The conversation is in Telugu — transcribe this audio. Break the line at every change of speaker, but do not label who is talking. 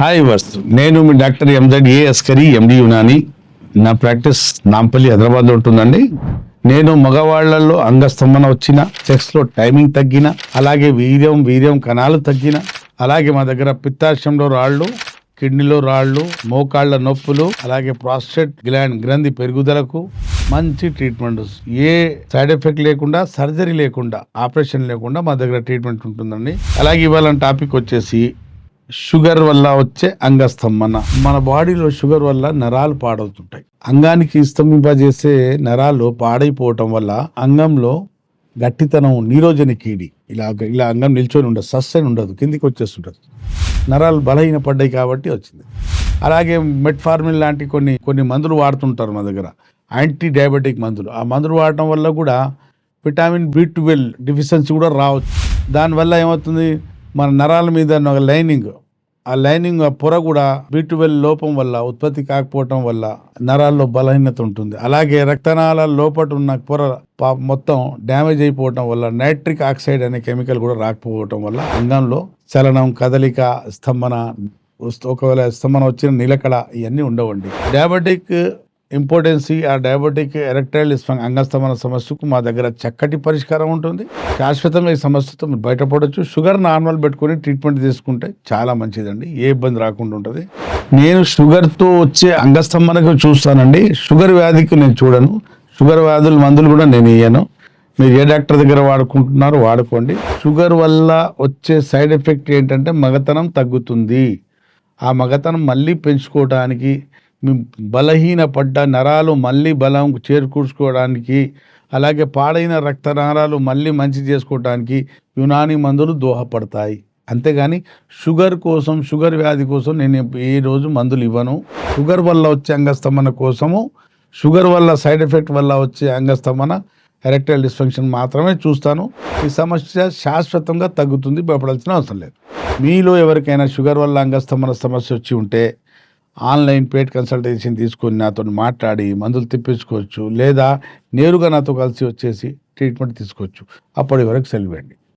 హాయ్ వర్స్ నేను మీ doctor M Z A Askari MD Unani నా ప్రాక్టీస్ నాంపల్లి హైదరాబాద్లో ఉంటుందండి. నేను మగవాళ్ళలో అంగస్తంభన వచ్చిన సెక్స్లో టైమింగ్ తగ్గిన అలాగే వీర్యం వీర్యం కణాలు తగ్గిన అలాగే మా దగ్గర పిత్తాశయంలో రాళ్ళు కిడ్నీలో రాళ్ళు మోకాళ్ళ నొప్పులు అలాగే ప్రాస్టేట్ గ్లాండ్ గ్రంథి పెరుగుదలకు మంచి ట్రీట్మెంట్. ఏ సైడ్ ఎఫెక్ట్ లేకుండా సర్జరీ లేకుండా ఆపరేషన్ లేకుండా మా దగ్గర ట్రీట్మెంట్ ఉంటుందండి. అలాగే ఇవాళ టాపిక్ వచ్చేసి షుగర్ వల్ల వచ్చే అంగస్తంభన మన బాడీలో షుగర్ వల్ల నరాలు పాడవుతుంటాయి. అంగానికి స్తంభింపజేసే నరాలు పాడైపోవటం వల్ల అంగంలో గట్టితనం నీరోజని కీడి ఇలా ఇలా అంగం నిల్చొని ఉండదు సస్సైన్ ఉండదు కిందికి వచ్చేస్తుంటుంది. నరాలు బలహీన పడ్డాయి కాబట్టి వచ్చింది. అలాగే మెట్ఫార్మిన్ లాంటి కొన్ని కొన్ని మందులు వాడుతుంటారు మా దగ్గర. యాంటీ డయాబెటిక్ మందులు. ఆ మందులు వాడటం వల్ల కూడా విటామిన్ బి ట్వెల్వ్ డిఫిషియన్సీ కూడా రావచ్చు. దానివల్ల ఏమవుతుంది? మన నరాల మీద ఒక లైనింగ్ ఆ లైనింగ్ ఆ పొర కూడా బీటువెల్ లోపం వల్ల ఉత్పత్తి కాకపోవటం వల్ల నరాల్లో బలహీనత ఉంటుంది. అలాగే రక్తనాళ లోపట ఉన్న పొర మొత్తం డ్యామేజ్ అయిపోవటం వల్ల నైట్రిక్ ఆక్సైడ్ అనే కెమికల్ కూడా రాకపోవటం వల్ల అంగంలో చలనం కదలిక స్తంభన ఒకవేళ స్తంభన వచ్చిన నిలకడ ఇవన్నీ ఉండవండి. డయాబెటిక్ ఇంపార్టెన్సీ ఆ డయాబెటిక్ ఎరెక్టైల్ డిస్ఫంక్ అంగస్తంభన సమస్యకు మా దగ్గర చక్కటి పరిష్కారం ఉంటుంది. శాశ్వతంగా ఈ సమస్యతో మీరు బయటపడవచ్చు షుగర్ నార్మల్ పెట్టుకొని ట్రీట్మెంట్ తీసుకుంటే చాలా మంచిదండి. ఏ ఇబ్బంది రాకుండా ఉంటుంది. నేను షుగర్తో వచ్చే అంగస్తంభనకు చూస్తానండి. షుగర్ వ్యాధికి నేను చూడను. షుగర్ వ్యాధుల మందులు కూడా నేను ఇయ్యను. మీరు ఏ డాక్టర్ దగ్గర వాడుకుంటున్నారో వాడుకోండి. షుగర్ వల్ల వచ్చే సైడ్ ఎఫెక్ట్ ఏంటంటే మగతనం తగ్గుతుంది. ఆ మగతనం మళ్ళీ పెంచుకోవడానికి బలహీనపడ్డ నరాలు మళ్ళీ బలం చేరుకూర్చుకోవడానికి అలాగే పాడైన రక్త నరాలు మళ్ళీ మంచి చేసుకోవడానికి యునాని మందులు దోహపడతాయి. అంతేగాని షుగర్ కోసం షుగర్ వ్యాధి కోసం నేను ఏ రోజు మందులు ఇవ్వను. షుగర్ వల్ల వచ్చే అంగస్తమన కోసము షుగర్ వల్ల సైడ్ ఎఫెక్ట్ వల్ల వచ్చే అంగస్తమన ఎరెక్టైల్ డిస్ఫంక్షన్ మాత్రమే చూస్తాను. ఈ సమస్య శాశ్వతంగా తగ్గుతుంది భయపడాల్సిన అవసరం లేదు. మీలో ఎవరికైనా షుగర్ వల్ల అంగస్తమన సమస్య వచ్చి ఉంటే ఆన్లైన్ పేడ్ కన్సల్టేషన్ తీసుకొని నాతో మాట్లాడి మందులు తెప్పించుకోవచ్చు లేదా నేరుగా నాతో కలిసి వచ్చేసి ట్రీట్మెంట్ తీసుకోవచ్చు. అప్పటి వరకు సెలవండి